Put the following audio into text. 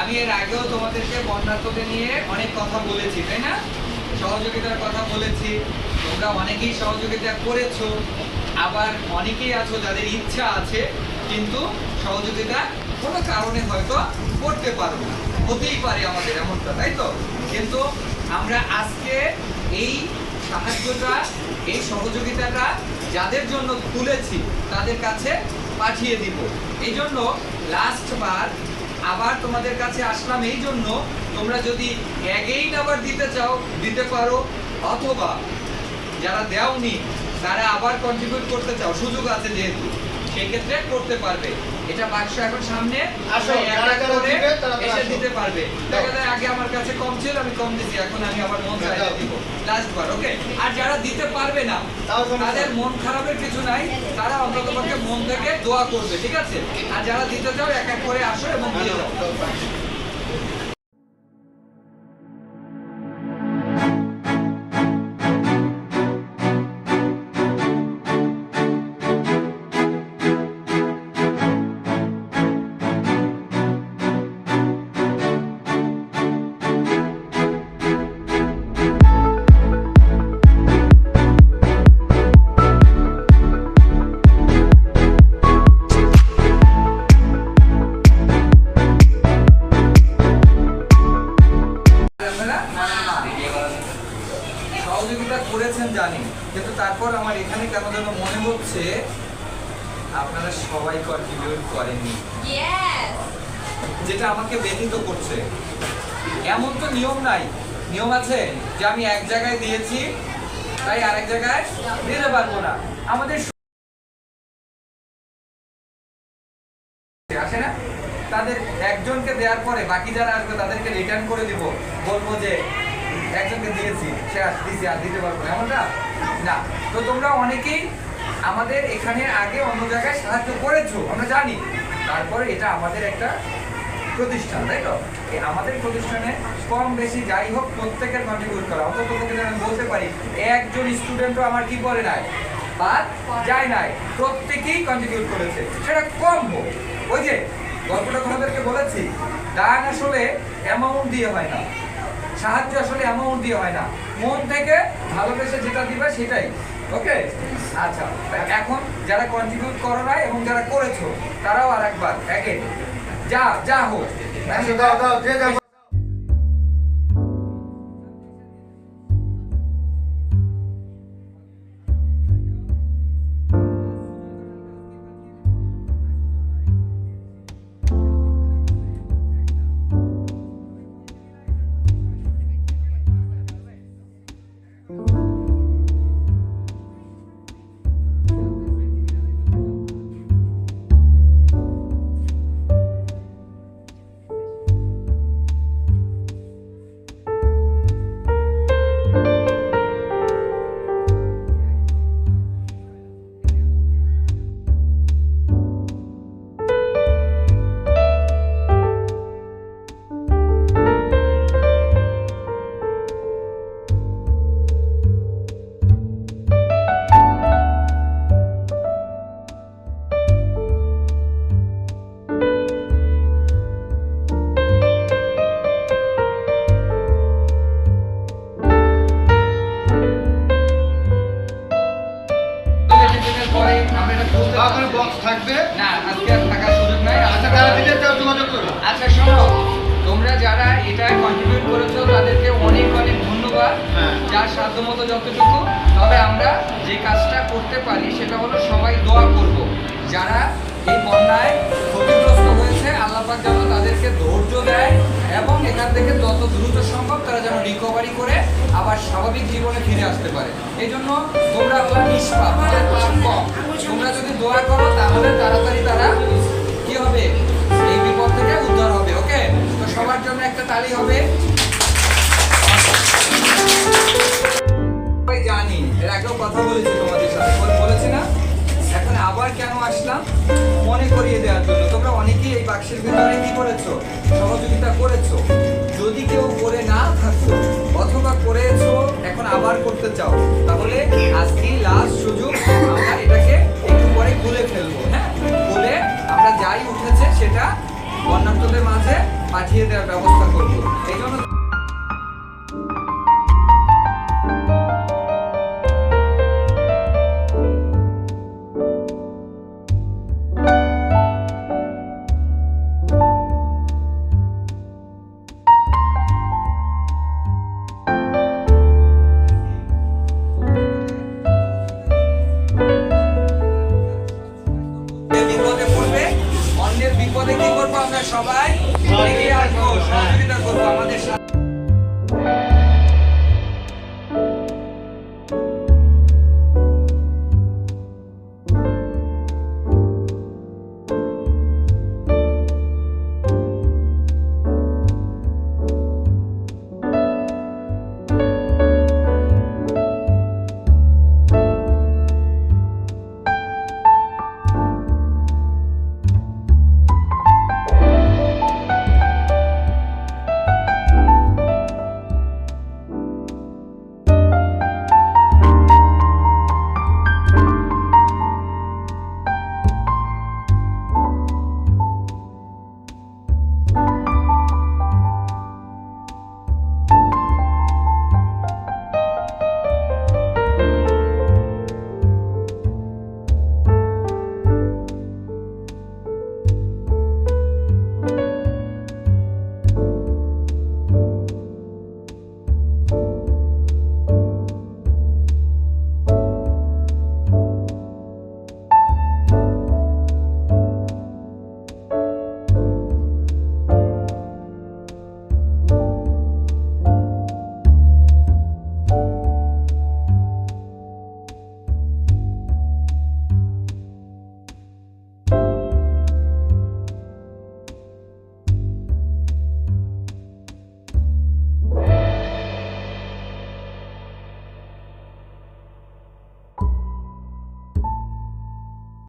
আমি এর আগেও তোমাদেরকে বন্যার্থদের নিয়ে অনেক কথা বলেছি, তাই না? সহযোগিতার কথা বলেছি। তোমরা অনেকেই সহযোগিতা করেছ, আবার অনেকেই আছো যাদের ইচ্ছা আছে, কিন্তু সহযোগিতা কোনো কারণে হয়তো করতে পারো না। হতেই পারে আমাদের এমনটা, তাই তো? কিন্তু আমরা আজকে এই সাহায্যটা, এই সহযোগিতাটা যাদের জন্য খুলেছি, তাদের কাছে পাঠিয়ে দিব। এই জন্য লাস্ট বার আবার তোমাদের কাছে আসলাম এই জন্য তোমরা যদি অ্যাগেইন আবার দিতে চাও, দিতে পারো, অথবা যারা দেওনি, তারা আবার কন্ট্রিবিউট করতে চাও, সুযোগ আছে যেহেতু। সেই ক্ষেত্রে করতে পারবে। এটা বাক্স এখন সামনে। এসে দিতে পারবে। দেখা যায় আগে আমার কাছে কম ছিল আমি কম দিচ্ছি এখন আমি আমার মন চাইলে দিব। লাস্ট বার ওকে আর যারা দিতে পারবে না তাদের মন খারাপের কিছু নাই তারা অন্তত পক্ষে মন থেকে দোয়া করবে ঠিক আছে? আর যারা দিতে চাও এক এক করে আসো এবং দিয়ে যাও। সহযোগিতা করেছেন জানি কিন্তু তারপর আমার এখানে কেন যেন মনে হচ্ছে আপনারা সবাই কন্ট্রিবিউট করেননি। যেটা আমাকে ব্যথিত করছে। এমন তো নিয়ম নাই। নিয়ম আছে যে আমি এক জায়গায় দিয়েছি তাই আরেক জায়গায় দিতে পারব না। আমাদের আসে না? তাদের একজনকে দেওয়ার পরে বাকি যারা আসবে তাদেরকে রিটার্ন করে দিব। বলব যে একজনকে দিয়েছি, সে আর দিছি, আর দিতে পারব এমনটা? না। তো তোমরা অনেকেই আমাদের এখানে আগে অন্য জায়গায় সাহায্য করেছ, আমরা জানি। তারপরে এটা আমাদের একটা প্রতিষ্ঠান, তাই তো? আমাদের প্রতিষ্ঠানে কম বেশি যাই হোক, প্রত্যেকের কন্ট্রিবিউট করা। পক্ষে যেন আমি বলতে পারি, একজন স্টুডেন্টও আমার কি করে নাই? বাদ যায় নাই। প্রত্যেকেই কন্ট্রিবিউট করেছে। সেটা কম হোক। ওই যে গল্পটা তোমাদেরকে বলেছি দান আসলে অ্যামাউন্ট দিয়ে হয় না। সাহায্য আসলে অ্যামাউন্ট দিয়ে হয় না। মন থেকে ভালোবেসে যেটা দিবে সেটাই। ওকে আচ্ছা এখন যারা কন্ট্রিবিউট করো নাই এবং যারা করেছ, তারাও আর একবার একে যা যা হোক যার সাধ্য মতো যতটুকু, তবে আমরা যে কাজটা করতে পারি সেটা হলো সবাই দোয়া করব। যারা এই বন্যায় ক্ষতিগ্রস্ত হয়েছে, আল্লাহ পাক যেন তাদেরকে ধৈর্য দেয় এবং এখান থেকে যত দ্রুত সম্ভব তারা যেন রিকভারি করে আবার স্বাভাবিক জীবনে ফিরে আসতে পারে। এই জন্য তোমরা তোমরা যদি দোয়া করো, তাহলে তাড়াতাড়ি তারা কি হবে? বাক্সের ভিতরে কি করেছ? সহযোগিতা করেছ? যদি কেউ করে না থাকো অথবা করেছ, এখন আবার করতে চাও, তাহলে আজকে লাস্ট সুযোগ আমরা এটাকে একটু পরে খুলে ফেলব হ্যাঁ? খুলে আমরা যাই উঠেছে, সেটা বন্যার্থদের মাঝে পাঠিয়ে দেওয়ার ব্যবস্থা করব। এই জন্য